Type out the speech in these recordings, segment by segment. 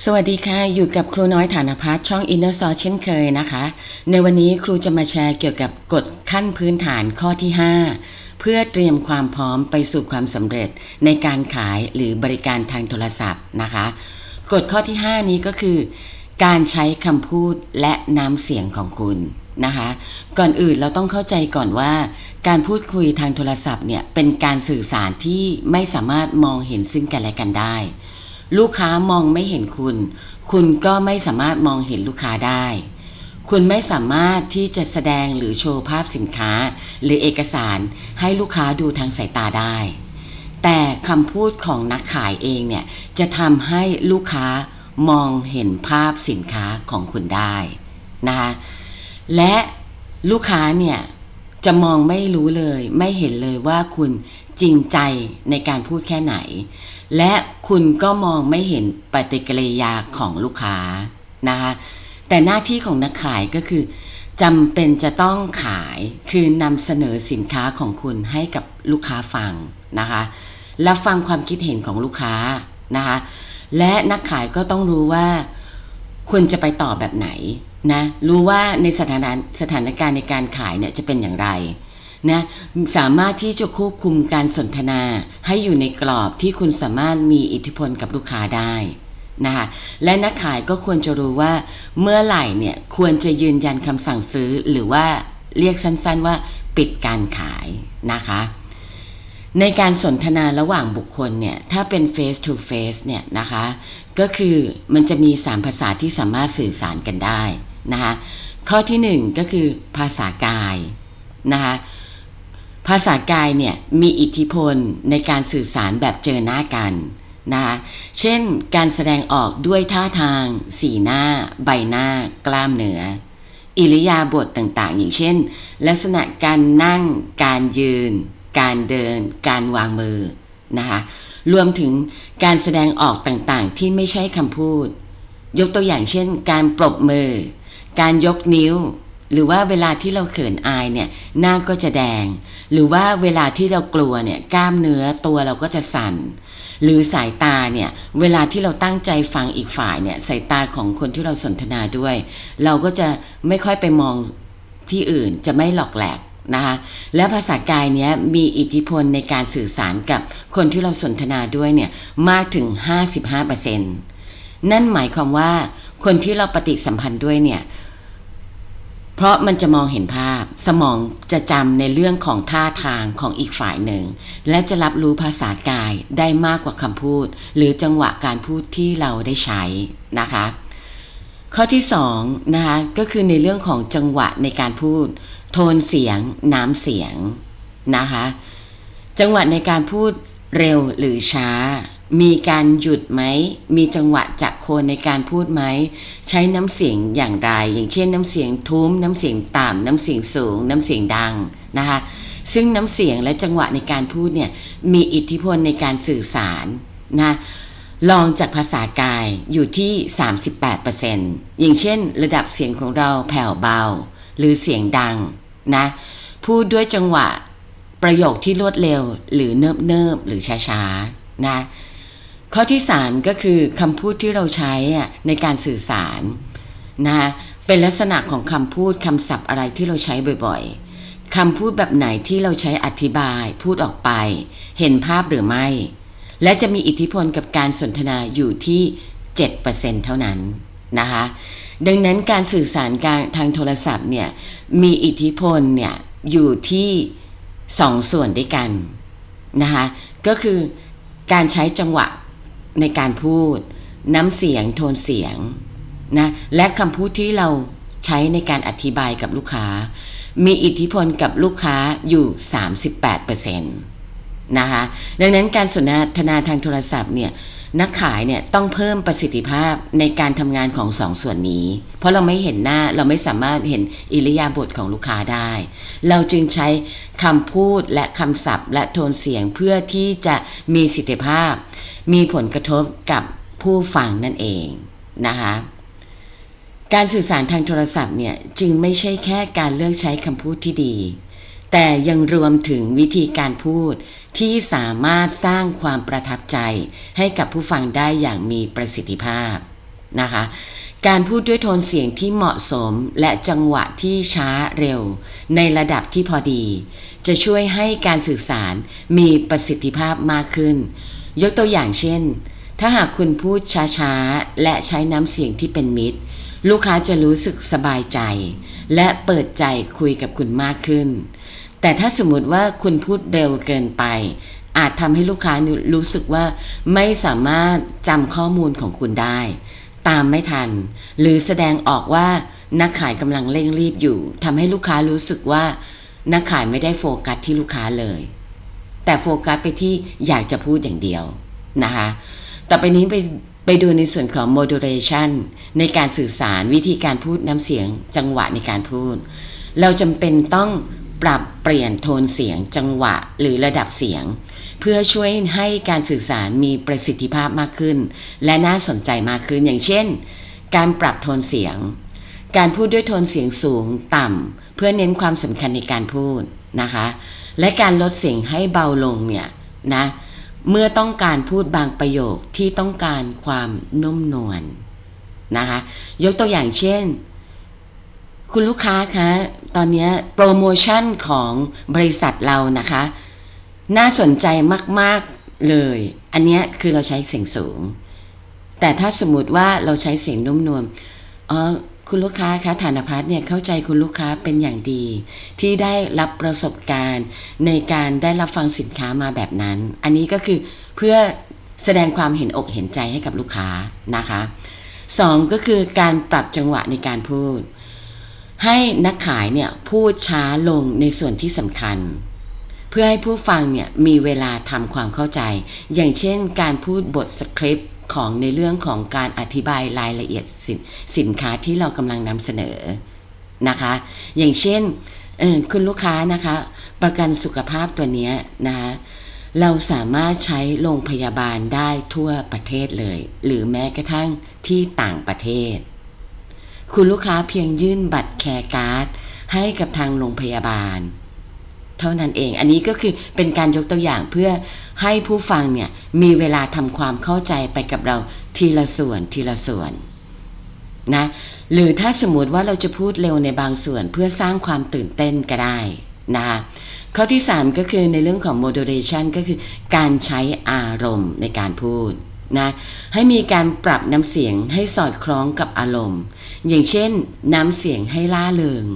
สวัสดีค่ะ อยู่กับครูน้อยฐานพัฒน์ช่อง Inner s o u r เช่นเคยนะคะ ในวันนี้ครูจะมาแชร์เกี่ยวกับกฎขั้นพื้นฐานข้อที่ 5 เพื่อเตรียมความพร้อมไปสู่ความสำเร็จในการขายหรือบริการทางโทรศัพท์นะคะ กฎข้อที่ 5 นี้ก็คือ การใช้คำพูดและน้ำเสียงของคุณนะคะ ก่อนอื่นเราต้องเข้าใจก่อนว่า การพูดคุยทางโทรศัพท์เนี่ยเป็นการสื่อสารที่ไม่สามารถมองเห็นซึ่งกันและกันได้ ลูกค้ามองไม่เห็นคุณ คุณก็ไม่สามารถมองเห็นลูกค้าได้ คุณไม่สามารถที่จะแสดงหรือโชว์ภาพสินค้า หรือเอกสารให้ลูกค้าดูทางสายตาได้ แต่คำพูดของนักขายเองเนี่ยจะทำให้ลูกค้ามองเห็นภาพสินค้าของคุณได้นะคะและลูกค้าเนี่ย จะมองไม่รู้เลย ไม่เห็นเลยว่าคุณจริงใจในการพูดแค่ไหน และคุณก็มองไม่เห็นปฏิกิริยาของลูกค้านะคะแต่หน้าที่ของนักขายก็คือจำเป็นจะต้องขายคือนำเสนอสินค้าของคุณให้กับลูกค้าฟังนะคะรับฟังความคิดเห็นของลูกค้านะคะและนักขายก็ต้องรู้ว่าคุณจะไปต่อแบบไหน นะรู้ว่าในสถานสถานการณ์ในการขายเนี่ยจะเป็นอย่างไรนะสามารถที่จะควบคุมการสนทนาให้อยู่ในกรอบที่คุณสามารถมีอิทธิพลกับลูกค้าได้นะคะและนักขายก็ควรจะรู้ว่าเมื่อไหร่เนี่ยควรจะยืนยันคำสั่งซื้อหรือว่าเรียกสั้นๆว่าปิดการขายนะคะในการสนทนาระหว่างบุคคลเนี่ยถ้าเป็น face to face เนี่ยนะคะก็คือมันจะมี 3 ภาษาที่สามารถสื่อสารกันได้ นะคะข้อที่ 1 ก็คือภาษากายนะคะภาษากายเนี่ยมีอิทธิพลในการสื่อสารแบบเจอหน้ากันนะคะเช่นการแสดงออกด้วยท่าทาง สีหน้า ใบหน้า กล้ามเนื้ออิริยาบถต่างๆ อย่างเช่น ลักษณะการนั่ง การยืน การเดิน การวางมือนะคะรวมถึงการแสดงออกต่างๆ ที่ไม่ใช่คำพูด ยกตัวอย่างเช่น การปรบมือ การยกนิ้ว หรือว่าเวลาที่เราเขินอายเนี่ยหน้าก็จะแดง หรือว่าเวลาที่เรากลัวเนี่ยกล้ามเนื้อตัวเราก็จะสั่น หรือสายตาเนี่ยเวลาที่เราตั้งใจฟังอีกฝ่ายเนี่ยสายตาของคนที่เราสนทนาด้วย เราก็จะไม่ค่อยไปมองที่อื่นจะไม่หลอกแหลกนะคะและภาษากายเนี้ยมีอิทธิพลในการสื่อสารกับคนที่เราสนทนาด้วยเนี่ยมากถึง 55%นั่นหมายความว่า คนที่เราปฏิสัมพันธ์ด้วยเนี่ย เพราะมันจะมองเห็นภาพ สมองจะจำในเรื่องของท่าทางของอีกฝ่ายหนึ่ง และจะรับรู้ภาษากายได้มากกว่าคำพูด หรือจังหวะการพูดที่เราได้ใช้นะคะ ข้อที่2นะคะก็คือในเรื่องของจังหวะในการพูด โทนเสียง น้ำเสียงนะคะ จังหวะในการพูดเร็วหรือช้า มีการหยุดไหม มีจังหวะจักโคนในการพูดไหม ใช้น้ำเสียงอย่างไร อย่างเช่นน้ำเสียงทุ้ม น้ำเสียงต่ำ น้ำเสียงสูง น้ำเสียงดังนะคะ ซึ่งน้ำเสียงและจังหวะในการพูดเนี่ย มีอิทธิพลในการสื่อสารนะลองจากภาษากายอยู่ที่ 38%อย่างเช่น ระดับเสียงของเราแผ่วเบา หรือเสียงดังนะพูดด้วยจังหวะประโยคที่รวดเร็ว หรือเนิบเนิบหรือช้าๆนะ ข้อที่ 3 ก็คือคำพูดที่เราใช้ในการสื่อสารนะเป็นลักษณะของคำพูดคำศัพท์อะไรที่เราใช้บ่อยๆคำพูดแบบไหนที่เราใช้อธิบาย พูดออกไป เห็นภาพหรือไม่ และจะมีอิทธิพลกับการสนทนาอยู่ที่ 7%เท่านั้นนะคะดังนั้นการสื่อสารการทางโทรศัพท์เนี่ยมีอิทธิพลเนี่ยอยู่ที่สองส่วนด้วยกันนะคะก็คือการใช้จังหวะ ในการพูด น้ำเสียงโทนเสียงนะและคำพูดที่เราใช้ในการอธิบายกับลูกค้า มีอิทธิพลกับลูกค้าอยู่ 38%นะคะดังนั้นการสนทนาทางโทรศัพท์เนี่ย นักขายเนี่ยต้องเพิ่มประสิทธิภาพในการทำงานของสองส่วนนี้ เพราะเราไม่เห็นหน้าเราไม่สามารถเห็นอิริยาบถของลูกค้าได้ เราจึงใช้คำพูดและคำศัพท์ และโทนเสียงเพื่อที่จะมีสิทธิภาพ มีผลกระทบกับผู้ฟังนั่นเองนะคะการสื่อสารทางโทรศัพท์เนี่ยจึงไม่ใช่แค่การเลือกใช้คำพูดที่ดี แต่ยังรวมถึงวิธีการพูดที่สามารถสร้างความประทับใจให้กับผู้ฟังได้อย่างมีประสิทธิภาพนะคะ การพูดด้วยโทนเสียงที่เหมาะสมและจังหวะที่ช้าเร็ว ในระดับที่พอดี จะช่วยให้การสื่อสารมีประสิทธิภาพมากขึ้น ยกตัวอย่างเช่น ถ้าหากคุณพูดช้าๆ และใช้น้ำเสียงที่เป็นมิตร ลูกค้าจะรู้สึกสบายใจ และเปิดใจคุยกับคุณมากขึ้น แต่ถ้าสมมติว่าคุณพูดเร็วเกินไป อาจทำให้ลูกค้ารู้สึกว่าไม่สามารถจำข้อมูลของคุณได้ ตามไม่ทัน หรือแสดงออกว่านักขายกำลังเร่งรีบอยู่ทำให้ลูกค้ารู้สึกว่า นักขายไม่ได้โฟกัสที่ลูกค้าเลย แต่โฟกัสไปที่อยากจะพูดอย่างเดียวนะคะต่อไปนี้ไปไปดูในส่วนของ modulation ในการสื่อสารวิธีการพูดน้ำเสียงจังหวะในการพูด เราจำเป็นต้อง ปรับเปลี่ยนโทนเสียงจังหวะหรือระดับเสียง เพื่อช่วยให้การสื่อสารมีประสิทธิภาพมากขึ้น และน่าสนใจมากขึ้นอย่างเช่น การปรับโทนเสียง การพูดด้วยโทนเสียงสูงต่ำเพื่อเน้นความสำคัญในการพูดนะคะ และการลดเสียงให้เบาลงเนี่ยนะเมื่อต้องการพูดบางประโยคที่ต้องการความนุ่มนวลนะคะ ยกตัวอย่างเช่น คุณลูกค้าคะ ตอนนี้โปรโมชั่นของบริษัทเรานะคะ น่าสนใจมาก ๆ เลย อันนี้คือเราใช้เสียงสูง แต่ถ้าสมมติว่าเราใช้เสียงนุ่มนวลอ๋อคุณลูกค้าคะฐานพัฒน์เนี่ยเข้าใจคุณลูกค้าเป็นอย่างดี ที่ได้รับประสบการณ์ ในการได้รับฟังสินค้ามาแบบนั้น อันนี้ก็คือเพื่อแสดงความเห็นอกเห็นใจให้กับลูกค้านะคะสองก็คือการปรับจังหวะในการพูด ให้นักขายเนี่ยพูดช้าลงในส่วนที่สำคัญ เพื่อให้ผู้ฟังเนี่ยมีเวลาทำความเข้าใจ อย่างเช่นการพูดบทสคริปต์ของในเรื่องของการอธิบายรายละเอียดสนสินค้าที่เรากำลังนำเสนอนะคะ อย่างเช่นคุณลูกค้านะคะ ประกันสุขภาพตัวนี้นะคะเราสามารถใช้โรงพยาบาลได้ทั่วประเทศเลย หรือแม้กระทั่งที่ต่างประเทศ คุณลูกค้าเพียงยื่นบัตรแคร์การ์ดให้กับทางโรงพยาบาล เท่านั้นเอง อันนี้ก็คือเป็นการยกตัวอย่างเพื่อให้ผู้ฟังเนี่ยมีเวลาทำความเข้าใจไปกับเราทีละส่วนทีละส่วนนะหรือถ้าสมมติว่าเราจะพูดเร็วในบางส่วนเพื่อสร้างความตื่นเต้นก็ได้นะข้อที่ 3 ก็คือในเรื่องของ moderation ก็คือการใช้อารมณ์ในการพูด นะให้มีการปรับน้ำเสียงให้สอดคล้องกับอารมณ์ อย่างเช่น น้ำเสียงให้ล่าเริง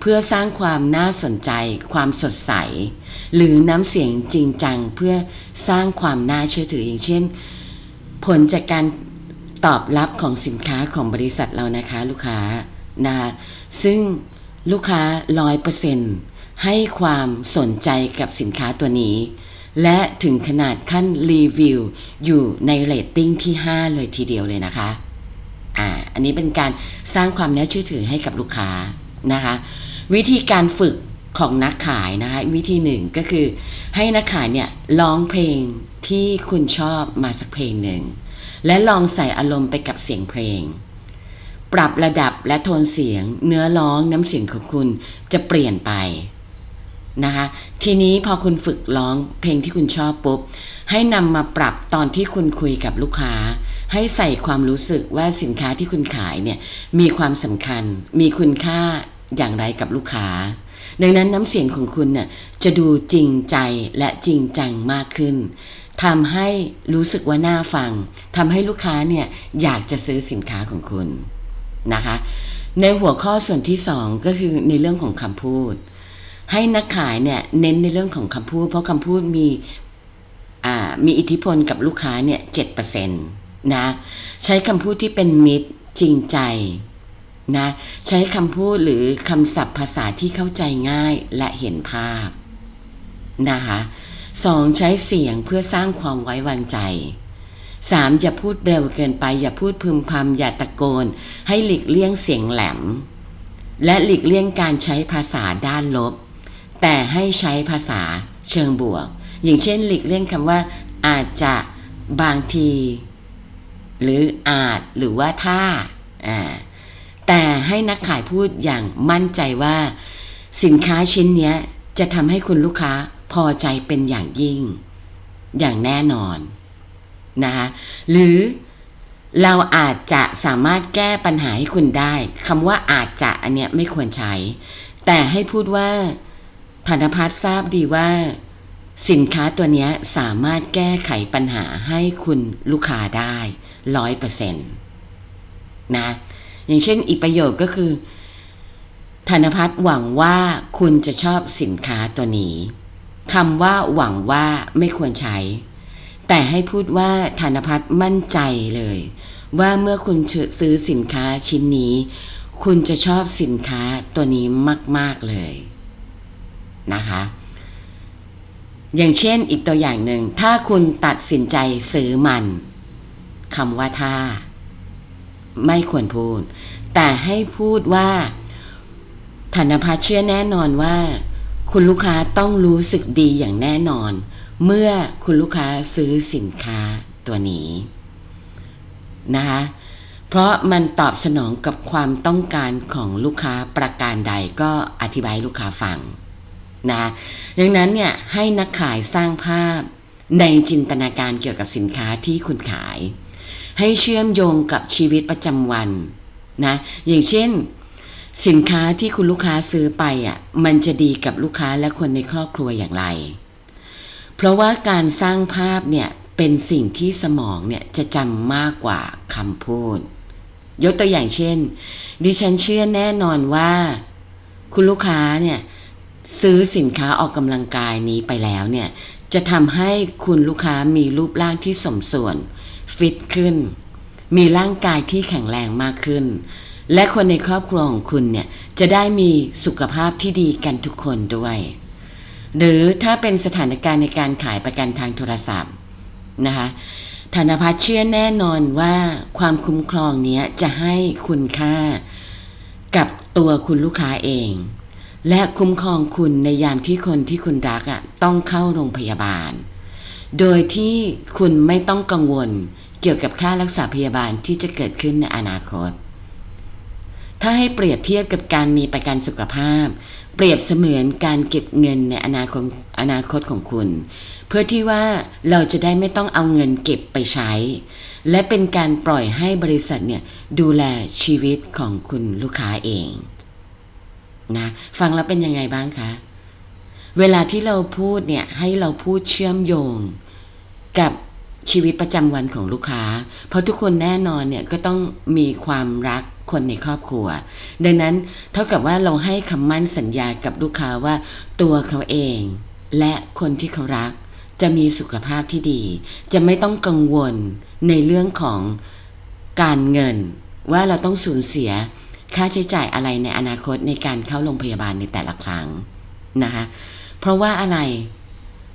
เพื่อสร้างความน่าสนใจ ความสดใส หรือน้ำเสียงจริงจังเพื่อสร้างความน่าเชื่อถืออย่างเช่น ผลจากการตอบรับของสินค้าของบริษัทเรานะคะลูกค้านะซึ่งลูกค้าร้อยเปอร์เซ็นต์ให้ความสนใจกับสินค้าตัวนี้ และถึงขนาดขั้นรีวิวอยู่ในเรตติ้งที่ 5 เลยทีเดียวเลยนะคะ อ่า อันนี้เป็นการสร้างความน่าเชื่อถือให้กับลูกค้านะคะ วิธีการฝึกของนักขายนะคะวิธีหนึ่งก็คือให้นักขายเนี่ยร้องเพลงที่คุณชอบมาสักเพลงหนึ่ง และลองใส่อารมณ์ไปกับเสียงเพลง ปรับระดับและโทนเสียง เนื้อร้องน้ำเสียงของคุณจะเปลี่ยนไป นะคะ ทีนี้พอคุณฝึกร้องเพลงที่คุณชอบปุ๊บ ให้นำมาปรับตอนที่คุณคุยกับลูกค้า ให้ใส่ความรู้สึกว่าสินค้าที่คุณขายเนี่ยมีความสำคัญ มีคุณค่าอย่างไรกับลูกค้า ดังนั้นน้ำเสียงของคุณเนี่ยจะดูจริงใจและจริงจังมากขึ้นทำให้รู้สึกว่าน่าฟังทำให้ลูกค้าเนี่ยอยากจะซื้อสินค้าของคุณนะคะ ในหัวข้อส่วนที่สองก็คือในเรื่องของคำพูด ให้นักขายเนี่ยเน้นในเรื่องของคำพูด เพราะคำพูดมีมีอิทธิพลกับลูกค้าเนี่ยเจ็ดเปอร์เซ็นต์นะใช้คำพูดที่เป็นมิตรจริงใจนะใช้คำพูดหรือคำศัพท์ภาษาที่เข้าใจง่ายและเห็นภาพนะคะสองใช้เสียงเพื่อสร้างความไว้วางใจสามอย่าพูดเร็วเกินไป อย่าพูดพึมพำอย่าตะโกน ให้หลีกเลี่ยงเสียงแหลม และหลีกเลี่ยงการใช้ภาษาด้านลบ แต่ให้ใช้ภาษาเชิงบวก อย่างเช่นหลีกเลี่ยงคำว่า อาจจะบางที หรืออาจหรือว่าถ้าอ่าแต่ให้นักขายพูดอย่างมั่นใจว่า สินค้าชิ้นนี้จะทำให้คุณลูกค้าพอใจเป็นอย่างยิ่ง อย่างแน่นอนนะคะหรือเราอาจจะสามารถแก้ปัญหาให้คุณได้คำว่าอาจจะอันเนี้ยไม่ควรใช้ แต่ให้พูดว่า ธนพัฒน์ทราบดีว่า สินค้าตัวนี้สามารถแก้ไขปัญหาให้คุณลูกค้าได้ร้อยเปอร์เซ็นต์นะ อย่างเช่นอีกประโยคก็คือ ธนพัฒน์หวังว่าคุณจะชอบสินค้าตัวนี้คำว่าหวังว่าไม่ควรใช้ แต่ให้พูดว่าธนพัฒน์มั่นใจเลย ว่าเมื่อคุณซื้อสินค้าชิ้นนี้ คุณจะชอบสินค้าตัวนี้มาก ๆ เลย นะคะ อย่างเช่นอีกตัวอย่างหนึ่ง ถ้าคุณตัดสินใจซื้อมันคำว่าถ้า ไม่ควรพูด แต่ให้พูดว่าธนพัฒเชื่อแน่นอนว่า คุณลูกค้าต้องรู้สึกดีอย่างแน่นอน เมื่อคุณลูกค้าซื้อสินค้าตัวนี้นะคะเพราะมันตอบสนองกับความต้องการของลูกค้าประการใดก็อธิบายลูกค้าฟัง นะดังนั้นเนี่ยให้นักขายสร้างภาพในจินตนาการเกี่ยวกับสินค้าที่คุณขาย ให้เชื่อมโยงกับชีวิตประจำวันนะอย่างเช่น สินค้าที่คุณลูกค้าซื้อไปอะมันจะดีกับลูกค้าและคนในครอบครัวอย่างไร เพราะว่าการสร้างภาพเนี่ยเป็นสิ่งที่สมองเนี่ยจะจำมากกว่าคำพูด ยกตัวอย่างเช่น ดิฉันเชื่อแน่นอนว่า คุณลูกค้าเนี่ย ซื้อสินค้าออกกำลังกายนี้ไปแล้วเนี่ย จะทำให้คุณลูกค้ามีรูปร่างที่สมส่วน ฟิตขึ้น มีร่างกายที่แข็งแรงมากขึ้น และคนในครอบครัวของคุณเนี่ย จะได้มีสุขภาพที่ดีกันทุกคนด้วย หรือถ้าเป็นสถานการณ์ในการขายประกันทางโทรศัพท์นะคะธนพัฒน์เชื่อแน่นอนว่าความคุ้มครองนี้จะให้คุณค่ากับตัวคุณลูกค้าเอง และคุ้มครองคุณในยามที่คนที่คุณรักอะต้องเข้าโรงพยาบาล โดยที่คุณไม่ต้องกังวลเกี่ยวกับค่ารักษาพยาบาลที่จะเกิดขึ้นในอนาคต ถ้าให้เปรียบเทียบกับการมีประกันสุขภาพ เปรียบเสมือนการเก็บเงินในอนาคตอนาคตของคุณ เพื่อที่ว่าเราจะได้ไม่ต้องเอาเงินเก็บไปใช้ และเป็นการปล่อยให้บริษัทเนี่ยดูแลชีวิตของคุณลูกค้าเอง นะฟังแล้วเป็นยังไงบ้างคะ เวลาที่เราพูดเนี่ยให้เราพูดเชื่อมโยงกับชีวิตประจำวันของลูกค้า เพราะทุกคนแน่นอนเนี่ยก็ต้องมีความรักคนในครอบครัว ดังนั้นเท่ากับว่าเราให้คำมั่นสัญญากับลูกค้าว่าตัวเขาเอง และคนที่เขารัก จะมีสุขภาพที่ดี จะไม่ต้องกังวลในเรื่องของการเงิน ว่าเราต้องสูญเสีย ค่าใช้จ่ายอะไรในอนาคตในการเข้าโรงพยาบาลในแต่ละครั้งนะคะเพราะว่าอะไร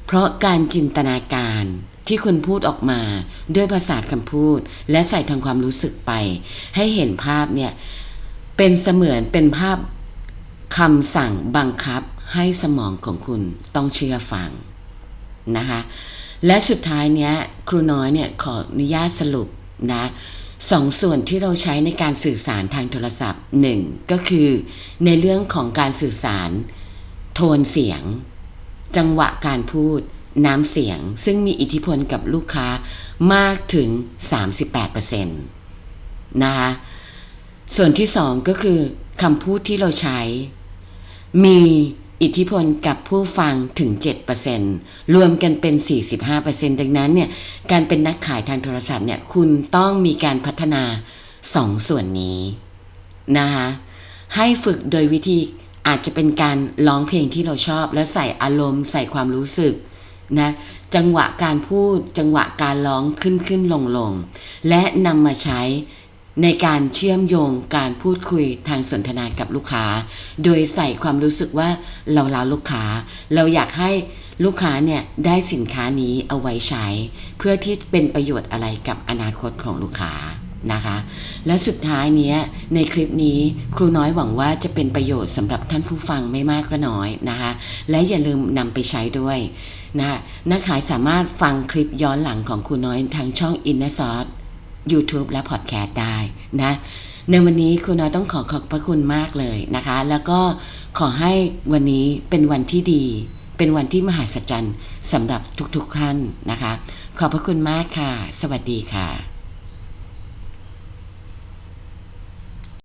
เพราะการจินตนาการที่คุณพูดออกมาด้วยภาษาคำพูด และใส่ทางความรู้สึกไป ให้เห็นภาพเนี่ยเป็นเสมือนเป็นภาพคำสั่งบังคับให้สมองของคุณต้องเชื่อฟังนะคะและสุดท้ายเนี้ยครูน้อยเนี่ยขออนุญาตสรุปนะ สองส่วนที่เราใช้ในการสื่อสารทางโทรศัพท์หนึ่งก็คือ ในเรื่องของการสื่อสาร โทนเสียง จังหวะการพูด น้ำเสียง ซึ่งมีอิทธิพลกับลูกค้ามากถึง 38%นะคะส่วนที่สองก็คือคำพูดที่เราใช้ มี อิทธิพลกับผู้ฟังถึง 7%รวมกันเป็น 45%ดังนั้นเนี่ยการเป็นนักขายทางโทรศัพท์เนี่ยคุณต้องมีการพัฒนาสองส่วนนี้นะคะให้ฝึกโดยวิธีอาจจะเป็นการร้องเพลงที่เราชอบ แล้วใส่อารมณ์ใส่ความรู้สึกนะจังหวะการพูดจังหวะการร้องขึ้นขึ้นลงลงและนำมาใช้ ในการเชื่อมโยงการพูดคุยทางสนทนากับลูกค้า โดยใส่ความรู้สึกว่าเราลาลูกค้า เราอยากให้ลูกค้าเนี่ยได้สินค้านี้เอาไว้ใช้ เพื่อที่เป็นประโยชน์อะไรกับอนาคตของลูกค้านะคะ และสุดท้ายนี้ในคลิปนี้ครูน้อยหวังว่าจะเป็นประโยชน์สำหรับท่านผู้ฟังไม่มากก็น้อยนะคะ และอย่าลืมนำไปใช้ด้วยนะนักขายสามารถฟังคลิปย้อนหลังของครูน้อยทางช่อง i n YouTube และพอดแคสต์ได้นะในวันนี้ครูน้อยต้องขอขอบพระคุณมากเลยนะคะ แล้วก็ขอให้วันนี้เป็นวันที่ดี เป็นวันที่มหัศจรรย์สำหรับทุกๆท่านนะคะ ขอบพระคุณมากค่ะ สวัสดีค่ะ